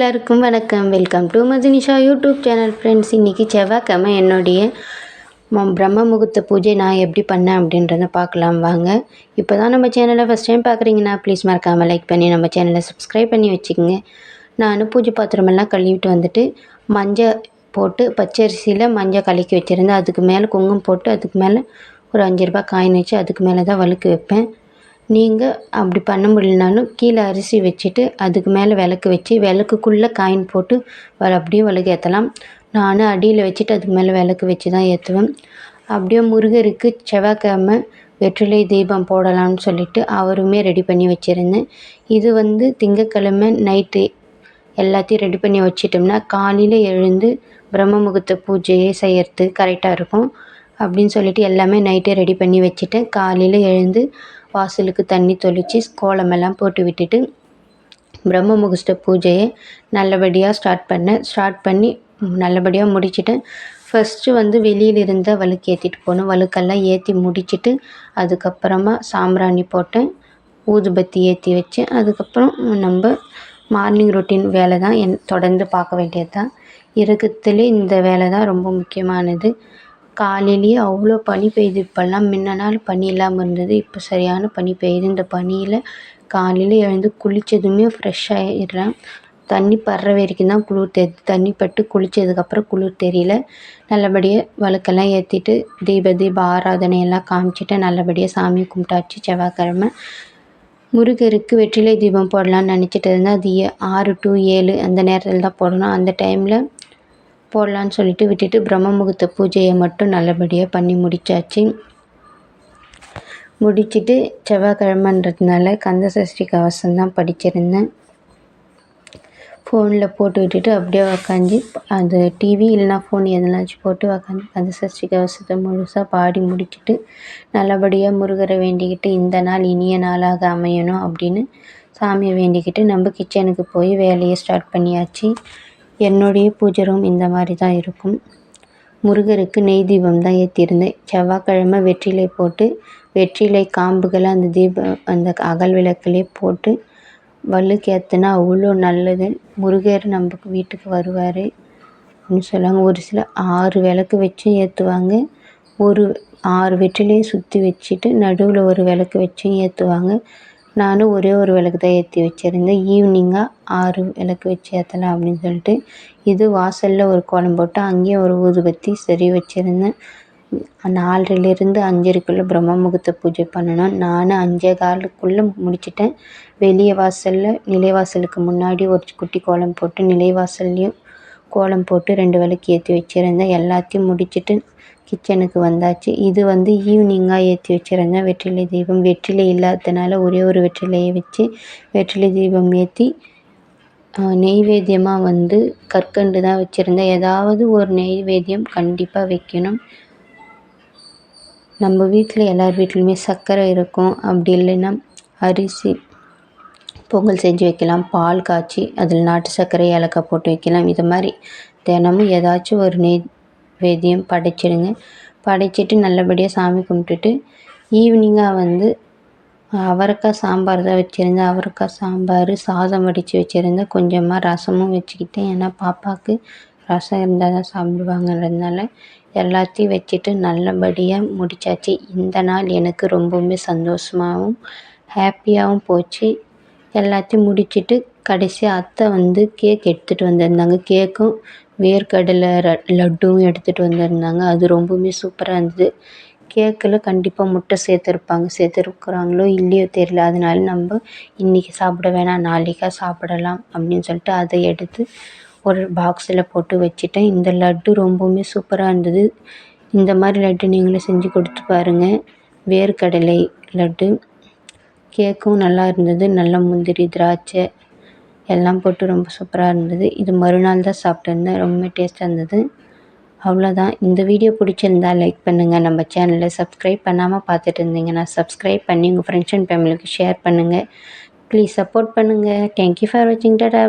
எல்லாருக்கும் வணக்கம். Welcome to Madhunisha YouTube channel friends இன்றைக்கி செவ்வாய்க்கிழமை என்னுடைய ம- பிரம்ம முகூர்த்த பூஜை. நான் எப்படி பண்ணேன் அப்படின்றத பார்க்கலாம் வாங்க. இப்போ தான் நம்ம சேனலை ஃபஸ்ட் டைம் பார்க்குறீங்கன்னா ப்ளீஸ் மறக்காமல் லைக் பண்ணி நம்ம சேனலை சப்ஸ்கிரைப் பண்ணி வச்சுக்கோங்க. நான் பூஜை பாத்திரமெல்லாம் கழுவிட்டு வந்துட்டு மஞ்சள் போட்டு பச்சரிசியில் மஞ்சள் கலக்கி வச்சுருந்தேன். அதுக்கு மேலே குங்குமம் போட்டு அதுக்கு மேலே ஒரு அஞ்சு ரூபாய் காயின் வச்சு அதுக்கு மேலே தான் வழுக்கு வைப்பேன். நீங்கள் அப்படி பண்ண முடியலனாலும் கீழே அரிசி வச்சுட்டு அதுக்கு மேலே விளக்கு வச்சு விளக்குக்குள்ளே காயின் போட்டு வர அப்படியே விளக்கு ஏற்றலாம் நான் அடியில் வச்சுட்டு அதுக்கு மேலே விளக்கு வச்சு தான் ஏற்றுவேன் அப்படியே முருகருக்கு செவ்வாய்க்கிழமை வெற்றிலை தீபம் போடலாம்னு சொல்லிட்டு அவருமே ரெடி பண்ணி வச்சுருந்தேன். இது வந்து திங்கக்கிழமை நைட்டு எல்லாத்தையும் ரெடி பண்ணி வச்சிட்டோம்னா காலையில் எழுந்து பிரம்ம முகூர்த்த பூஜையை செய்யறது கரெக்டாக இருக்கும். அப்படின்னு சொல்லிட்டு எல்லாமே நைட்டே ரெடி பண்ணி வச்சுட்டேன். காலையில் எழுந்து வாசலுக்கு தண்ணி தெளித்து கோலமெல்லாம் போட்டு விட்டுட்டு பிரம்ம முகூர்த்த பூஜையை நல்லபடியாக ஸ்டார்ட் பண்ணேன் ஸ்டார்ட் பண்ணி நல்லபடியாக முடிச்சிட்டேன் ஃபஸ்ட்டு வந்து வெளியில் இருந்த வழுக்கு ஏற்றிட்டு போகணும். வழுக்கெல்லாம் ஏற்றி முடிச்சுட்டு அதுக்கப்புறமா சாம்பிராணி போட்டேன் ஊதுபத்தி ஏற்றி வச்சேன் அதுக்கப்புறம் நம்ம மார்னிங் ரொட்டீன் வேலை தான் என் தொடர்ந்து பார்க்க வேண்டியது தான் இறக்கத்துலேயே இந்த வேலை தான் ரொம்ப முக்கியமானது. காலையிலேயே அவ்வளோ பனி பெய்யுது. இப்போல்லாம் முன்ன நாள் பனி இல்லாமல் இருந்தது. இப்போ சரியான பனி பெய்யுது. இந்த பனியில் காலையில் எழுந்து குளித்ததுமே ஃப்ரெஷ் ஆகிடுறேன் தண்ணி படுற வரைக்கும் தான் குளிர் தெரியுது தண்ணி பட்டு குளித்ததுக்கப்புறம் குளிர் தெரியல. நல்லபடியாக விளக்கெல்லாம் ஏற்றிட்டு தீப தீப ஆராதனையெல்லாம் காமிச்சிட்டு நல்லபடியாக சாமி கும்பிட்டாச்சு. செவ்வாய்க்கிழமை முருகருக்கு வெற்றிலை தீபம் போடலான்னு நினச்சிட்டு இருந்தேன் அது ஏ- ஆறு டு ஏழு அந்த நேரத்தில் தான் போடணும். அந்த டைமில் போடலான்னு சொல்லிட்டு விட்டுட்டு பிரம்ம முகூர்த்த பூஜையை மட்டும் நல்லபடியாக பண்ணி முடிச்சாச்சு. முடிச்சுட்டு செவ்வாய்க்கிழமைன்றதுனால கந்த சஷ்டி கவசம் தான் படிச்சிருந்தேன். ஃபோனில் போட்டு விட்டுட்டு அப்படியே உக்காந்து அந்த டிவி இல்லைனா ஃபோன் எதனாச்சும் போட்டு உக்காந்து கந்த சஷ்டி கவசத்தை முழுசாக பாடி முடிச்சுட்டு நல்லபடியாக முருகரை வேண்டிக்கிட்டு இந்த நாள் இனிய நாளாக அமையணும் அப்படின்னு சாமியை வேண்டிக்கிட்டு நம்ம கிச்சனுக்கு போய் வேலையை ஸ்டார்ட் பண்ணியாச்சு. என்னுடைய பூஜை ரூம் இந்த மாதிரி தான் இருக்கும். முருகருக்கு நெய் தீபம் தான் ஏற்றிருந்தேன் செவ்வாய்க்கிழமை வெற்றிலை போட்டு வெற்றிலை காம்புகளை அந்த தீபம் அந்த அகல் விளக்குலேயே போட்டு வள்ளுக்கு ஏற்றுனா அவ்வளோ நல்லது. முருகர் நம்ம வீட்டுக்கு வருவார். அப்படின்னு சொல்லுவாங்க. ஒரு சில ஆறு விளக்கு வச்சு ஏற்றுவாங்க ஒரு ஆறு வெற்றிலையும் சுற்றி வச்சுட்டு நடுவில் ஒரு விளக்கு வச்சும் ஏற்றுவாங்க நானும் ஒரே ஒரு விளக்கு தான் ஏற்றி வச்சுருந்தேன். ஈவினிங்காக ஆறு விளக்கு வச்சு ஏற்றலாம் அப்படின்னு சொல்லிட்டு இது வாசலில் ஒரு கோலம் போட்டு அங்கேயும் ஒரு ஊதுபத்தி சரி வச்சுருந்தேன். நாலரைலேருந்து அஞ்சரைக்குள்ளே பிரம்ம முகூர்த்த பூஜை பண்ணணும். நான் அஞ்சே காலுக்குள்ளே முடிச்சிட்டேன். வெளியே வாசலில் நிலைவாசலுக்கு முன்னாடி ஒரு குட்டி கோலம் போட்டு நிலைவாசல்லையும் கோலம் போட்டு ரெண்டு விளக்கு ஏற்றி வச்சுருந்தேன். எல்லாத்தையும் முடிச்சுட்டு கிச்சனுக்கு வந்தாச்சு. இது வந்து ஈவினிங்காக ஏற்றி வச்சுருந்தேன். வெற்றிலை தீபம். வெற்றிலை இல்லாததுனால ஒரே ஒரு வெற்றிலையை வச்சு வெற்றிலை தீபம் ஏற்றி நெய்வேத்தியமாக வந்து கற்கண்டு தான் வச்சுருந்தேன். ஏதாவது ஒரு நெய்வேத்தியம் கண்டிப்பாக வைக்கணும். நம்ம வீட்டில் எல்லார் வீட்லேயுமே சர்க்கரை இருக்கும். அப்படி இல்லைன்னா அரிசி பொங்கல் செஞ்சு வைக்கலாம். பால் காய்ச்சி அதில் நாட்டு சர்க்கரை ஏலக்காய் போட்டு வைக்கலாம். இது மாதிரி தினமும் ஏதாச்சும் ஒரு நெய்வேத்தியம் படைச்சிடுங்க. படைச்சிட்டு நல்லபடியாக சாமி கும்பிட்டுட்டு ஈவினிங்காக வந்து அவரைக்காய் சாம்பார் தான் வச்சுருந்தேன். அவரைக்காய் சாம்பார் சாதம் வடித்து வச்சுருந்தேன். கொஞ்சமாக ரசமும் வச்சுக்கிட்டேன். ஏன்னா பாப்பாவுக்கு ரசம் இருந்தால் தான் சாப்பிடுவாங்கன்றதுனால எல்லாத்தையும் வச்சுட்டு நல்லபடியாக முடிச்சாச்சு. இந்த நாள் எனக்கு ரொம்பவுமே சந்தோஷமாகவும் ஹாப்பியாகவும் போச்சு. எல்லாத்தையும் முடிச்சுட்டு கடைசியாக அத்தை வந்து கேக் எடுத்துகிட்டு வந்திருந்தாங்க. கேக்கும் வேர்க்கடலை ர- லட்டும் எடுத்துகிட்டு வந்திருந்தாங்க. அது ரொம்பவுமே சூப்பராக இருந்தது. கேக்கில் கண்டிப்பாக முட்டை சேர்த்துருப்பாங்க. சேர்த்துருக்குறாங்களோ இல்லையோ தெரியல. அதனால நம்ம இன்றைக்கி சாப்பிட வேணாம் நாளைக்கா சாப்பிடலாம் அப்படின்னு சொல்லிட்டு அதை எடுத்து ஒரு பாக்ஸில் போட்டு வச்சுட்டேன். இந்த லட்டு ரொம்பவுமே சூப்பராக இருந்தது. இந்த மாதிரி லட்டு நீங்களும் செஞ்சு கொடுத்து பாருங்கள் வேர்க்கடலை லட்டு. கேக்கும் நல்லா இருந்தது. நல்ல முந்திரி திராட்சை எல்லாம் போட்டு ரொம்ப சூப்பராக இருந்தது. இது மறுநாள் தான் சாப்பிட்டுருந்தேன். ரொம்ப டேஸ்ட்டாக இருந்தது. அவ்வளோதான் இந்த வீடியோ பிடிச்சிருந்தா லைக் பண்ணுங்கள் நம்ம சேனலை சப்ஸ்கிரைப் பண்ணாமல் பார்த்துட்டு இருந்தீங்கன்னா சப்ஸ்கிரைப் பண்ணி உங்கள் ஃப்ரெண்ட்ஸ் அண்ட் ஃபேமிலிக்கு ஷேர் பண்ணுங்கள் ப்ளீஸ் சப்போர்ட் பண்ணுங்கள் தேங்க்யூ ஃபார் வாட்சிங் டாடா.